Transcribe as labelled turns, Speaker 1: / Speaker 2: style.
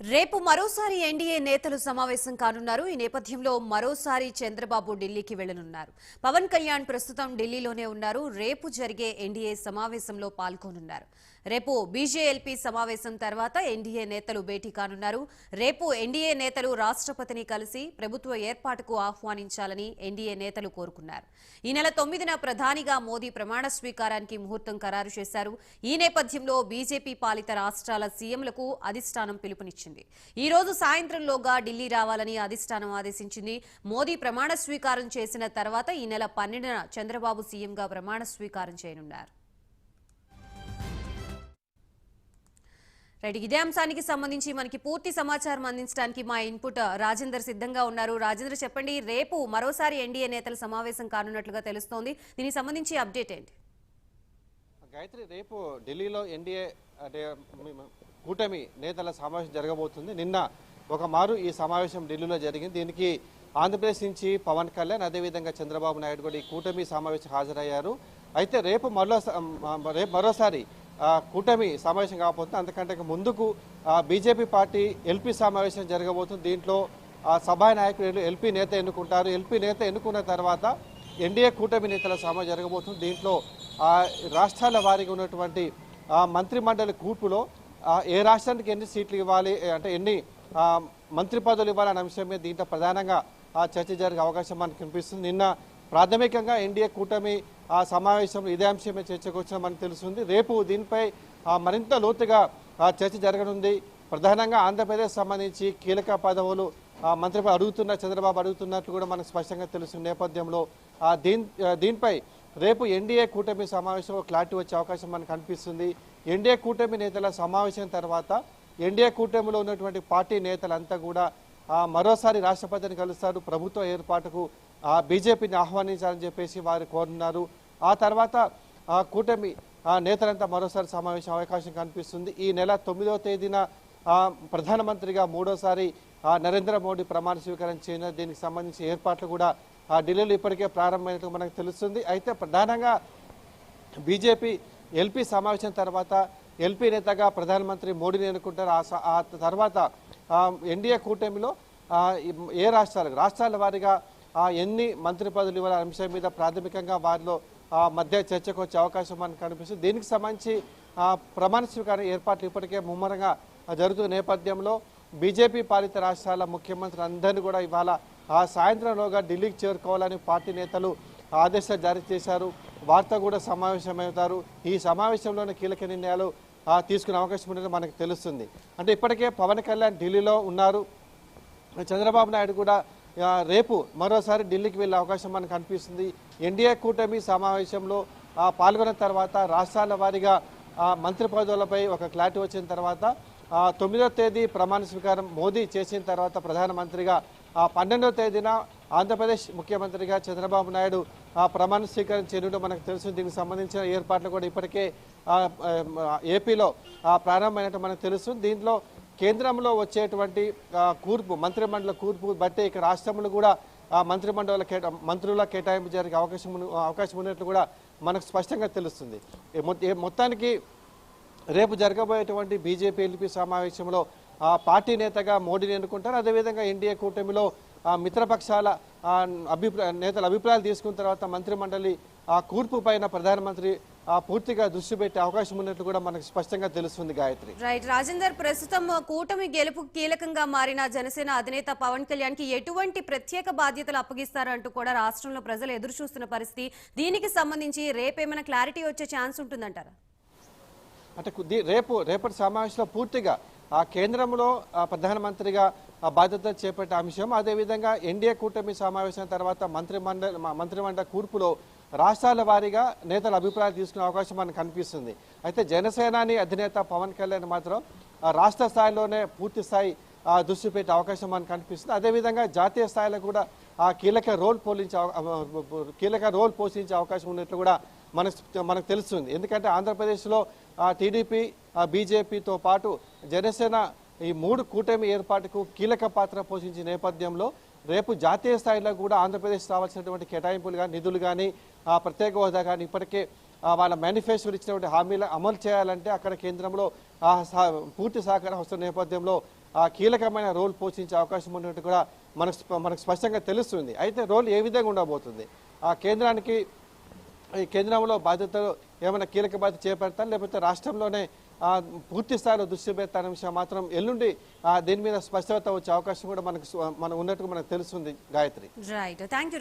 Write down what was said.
Speaker 1: రేపు మరోసారి ఎన్డీఏ నేతలు సమావేశం కానున్నారు. ఈ నేపథ్యంలో మరోసారి చంద్రబాబు ఢిల్లీకి వెళ్ళనున్నారు. పవన్ కళ్యాణ్ ప్రస్తుతం ఢిల్లీలోనే ఉన్నారు. రేపు జరిగే ఎన్డీఏ సమావేశంలో పాల్గొనున్నారు. రేపు బీజేఎల్పీ సమావేశం తర్వాత ఎన్డీఏ నేతలు భేటీ కానున్నారు. రేపు ఎన్డీఏ నేతలు రాష్ట్రపతిని కలిసి ప్రభుత్వ ఏర్పాటుకు ఆహ్వానించాలని ఎన్డీఏ నేతలు కోరుకున్నారు. ఈ నెల తొమ్మిదిన ప్రధానిగా మోదీ ప్రమాణ స్వీకారానికి ముహూర్తం ఖరారు చేశారు. ఈ నేపథ్యంలో బీజేపీ పాలిత రాష్ట్రాల సీఎంలకు అధిష్టానం పిలుపునిచ్చింది. ఈ రోజు సాయంత్రంలోగా ఢిల్లీ రావాలని అధిష్టానం ఆదేశించింది. మోదీ ప్రమాణ స్వీకారం చేసిన తర్వాత ఈ నెల పన్నెండున చంద్రబాబు సీఎంగా ప్రమాణ స్వీకారం చేయనున్నారు. రైట్ ఇదే అంశానికి సంబంధించి మనకి పూర్తి సమాచారం అందించడానికి మా ఇన్పుట్ రాజేందర్ సిద్ధంగా ఉన్నారు. రాజేందర్ చెప్పండి రేపు మరోసారి ఎన్డీఏ నేతల సమావేశం కానున్నట్లుగా తెలుస్తోంది. దీనికి సంబంధించి అప్డేట్ ఏంటి?
Speaker 2: గాయత్రి రేపు ఢిల్లీలో ఎన్డీఏ అంటే కూటమి నేతల సమావేశం జరగబోతుంది. నిన్న ఒక మారు ఈ సమావేశం ఢిల్లీలో జరిగింది. దీనికి ఆంధ్రప్రదేశ్ నుంచి పవన్ కళ్యాణ్ అదేవిధంగా చంద్రబాబు నాయుడు కూడా ఈ కూటమి సమావేశం హాజరయ్యారు. అయితే రేపు మరో రేపు మరోసారి కూటమి సమావేశం కాబోతుంది. అంతకంటే ముందుకు బీజేపీ పార్టీ ఎల్పీ సమావేశం జరగబోతుంది. దీంట్లో సభా నాయకులు ఎల్పీ నేత ఎన్నుకుంటారు. ఎల్పీ నేత ఎన్నుకున్న తర్వాత ఎన్డీఏ కూటమి నేతల సమావేశం జరగబోతుంది. దీంట్లో రాష్ట్రాల వారీగా ఉన్నటువంటి మంత్రిమండలి కూర్పులో ఏ రాష్ట్రానికి ఎన్ని సీట్లు ఇవ్వాలి? అంటే ఎన్ని మంత్రి పదవులు ఇవ్వాలనే అంశం మీద దీంట్లో ప్రధానంగా ఆ చర్చ జరిగే అవకాశం మనకు కనిపిస్తుంది. నిన్న ప్రాథమికంగా ఎన్డీఏ కూటమి ఆ సమావేశంలో ఇదే అంశమే చర్చకు వచ్చిన తెలుస్తుంది. రేపు దీనిపై ఆ, మరింత లోతుగా చర్చ జరగనుంది. ప్రధానంగా ఆంధ్రప్రదేశ్ సంబంధించి కీలక పదవులు మంత్రి అడుగుతున్న చంద్రబాబు అడుగుతున్నట్లు కూడా మనకు స్పష్టంగా తెలుస్తున్న నేపథ్యంలో దీని దీనిపై రేపు ఎన్డీఏ కూటమి సమావేశంలో క్లారిటీ వచ్చే అవకాశం మనకు కనిపిస్తుంది. ఎన్డీఏ కూటమి నేతల సమావేశం తర్వాత ఎన్డీఏ కూటమిలో ఉన్నటువంటి పార్టీ నేతలంతా కూడా మరోసారి రాష్ట్రపతిని కలుస్తారు. ప్రభుత్వ ఏర్పాటుకు ఆ, బీజేపీని ఆహ్వానించాలని చెప్పేసి వారు కోరున్నారు ఆ తర్వాత ఆ కూటమి ఆ నేతలంతా మరోసారి సమావేశం అవకాశం కనిపిస్తుంది. ఈ నెల తొమ్మిదవ తేదీన ప్రధానమంత్రిగా మూడోసారి నరేంద్ర మోడీ ప్రమాణ స్వీకారం చేయనున్నారు దీనికి సంబంధించి ఏర్పాట్లు కూడా ఆ, ఢిల్లీలో ఇప్పటికే ప్రారంభమైనట్టు మనకు తెలుస్తుంది. అయితే ప్రధానంగా బీజేపీ ఎల్పీ సమావేశం తర్వాత ఎల్పీ నేతగా ప్రధానమంత్రి మోడీని ఎన్నుకుంటారు. ఆ తర్వాత ఎన్డీఏ కూటమిలో ఏ రాష్ట్రాలకు? రాష్ట్రాల వారీగా ఎన్ని మంత్రి పదవులు ఇవ్వాలనే అంశం మీద ప్రాథమికంగా వారిలో మధ్య చర్చకు వచ్చే అవకాశం మనకు కనిపిస్తుంది. దీనికి సంబంధించి ప్రమాణ స్వీకారం ఏర్పాట్లు ఇప్పటికే ముమ్మరంగా జరుగుతున్న నేపథ్యంలో బీజేపీ పాలిత రాష్ట్రాల ముఖ్యమంత్రులందరినీ కూడా ఇవాళ ఆ సాయంత్రంలోగా ఢిల్లీకి చేరుకోవాలని పార్టీ నేతలు ఆదేశాలు జారీ చేశారు. వార్త కూడా సమావేశమవుతారు. ఈ సమావేశంలోనే కీలక నిర్ణయాలు తీసుకునే అవకాశం ఉందని మనకు తెలుస్తుంది. అంటే ఇప్పటికే పవన్ కళ్యాణ్ ఢిల్లీలో ఉన్నారు. చంద్రబాబు నాయుడు కూడా రేపు మరోసారి ఢిల్లీకి వెళ్ళే అవకాశం మనకు కనిపిస్తుంది ఎన్డీఏ కూటమి సమావేశంలో పాల్గొన్న తర్వాత రాష్ట్రాల వారీగా మంత్రి పదవులపై ఒక క్లారిటీ వచ్చిన తర్వాత తొమ్మిదో తేదీ ప్రమాణ స్వీకారం మోదీ చేసిన తర్వాత ప్రధానమంత్రిగా పన్నెండవ తేదీన ఆంధ్రప్రదేశ్ ముఖ్యమంత్రిగా చంద్రబాబు నాయుడు ఆ, ప్రమాణ స్వీకారం చేయడం మనకు తెలుసు. దీనికి సంబంధించిన ఏర్పాట్లు కూడా ఇప్పటికే ఏపీలో ప్రారంభమైనట్టు మనకు తెలుసు. దీంట్లో కేంద్రంలో వచ్చేటువంటి కూర్పు మంత్రిమండలి కూర్పు బట్టి ఇక రాష్ట్రంలో కూడా మంత్రిమండల కేటా మంత్రుల కేటాయింపు జరిగే అవకాశం అవకాశం ఉన్నట్లు కూడా మనకు స్పష్టంగా తెలుస్తుంది. మొత్తానికి రేపు జరగబోయేటువంటి బీజేపీ ఎల్పీ సమావేశంలో పార్టీ నేతగా మోడీని ఎన్నుకుంటారు. అదేవిధంగా ఎన్డీఏ కూటమిలో మిత్రపక్షాల అభిప్రాయ నేతల అభిప్రాయాలు తీసుకున్న తర్వాత మంత్రిమండలి ఆ కూర్పు పైన ప్రధానమంత్రి పూర్తిగా దృష్టి పెట్టే అవకాశం ఉన్నట్లు కూడా మనకు స్పష్టంగా తెలుస్తుంది గాయత్రి.
Speaker 1: రైట్. రాజేందర్ ప్రస్తుతం కూటమి గెలుపు కీలకంగా మారిన జనసేన అధినేత పవన్ కళ్యాణ్కి ఎటువంటి ప్రత్యేక బాధ్యతలు అప్పగిస్తారంటూ కూడా రాష్ట్రంలో ప్రజలు ఎదురు చూస్తున్న పరిస్థితి. దీనికి సంబంధించి రేపేమైనా క్లారిటీ వచ్చే ఛాన్స్ ఉంటుందంటారా?
Speaker 2: అంటే రేపు రేపటి సమావేశంలో పూర్తిగా కేంద్రంలో ప్రధానమంత్రిగా బాధ్యత చేపట్టే అంశం. అదేవిధంగా ఎన్డీఏ కూటమి సమావేశం తర్వాత మంత్రిమండలి మంత్రిమండలి కూర్పులో రాష్ట్రాల వారీగా నేతల అభిప్రాయాలు తీసుకునే అవకాశం మనకు కనిపిస్తుంది. అయితే జనసేనాని అధినేత పవన్ కళ్యాణ్ మాత్రం రాష్ట్ర స్థాయిలోనే పూర్తి స్థాయి దృష్టి పెట్టే అవకాశం మనకు కనిపిస్తుంది. అదేవిధంగా జాతీయ స్థాయిలో కూడా కీలక రోల్ పోలించే కీలక రోల్ పోషించే అవకాశం ఉన్నట్లు కూడా మనకు మనకు తెలుస్తుంది. ఎందుకంటే ఆంధ్రప్రదేశ్లో ఆ టీడీపీ బీజేపీతో పాటు జనసేన ఈ మూడు కూటమి ఏర్పాటుకు కీలక పాత్ర పోషించిన నేపథ్యంలో రేపు జాతీయ స్థాయిలో కూడా ఆంధ్రప్రదేశ్ రావాల్సినటువంటి కేటాయింపులు కానీ నిధులు కానీ ఆ ప్రత్యేక హోదా కానీ ఇప్పటికే వాళ్ళ మేనిఫెస్టోలు ఇచ్చినటువంటి హామీలు అమలు చేయాలంటే అక్కడ కేంద్రంలో ఆ పూర్తి సహకారం వస్తున్న నేపథ్యంలో ఆ, కీలకమైన రోల్ పోషించే అవకాశం ఉన్నట్టు కూడా మనకు మనకు స్పష్టంగా తెలుస్తుంది. అయితే రోల్ ఏ విధంగా ఉండబోతుంది? ఆ కేంద్రానికి ఈ కేంద్రంలో బాధ్యతలు ఏమైనా కీలక బాధ్యత చేపడతారు? లేకపోతే రాష్ట్రంలోనే పూర్తి స్థాయిలో దృష్టి పెడతారనే విషయం మాత్రం ఎల్లుండి దీని మీద స్పష్టత వచ్చే అవకాశం కూడా మనకు మనం ఉన్నట్టుగా మనకు తెలుస్తుంది గాయత్రి.
Speaker 1: రైట్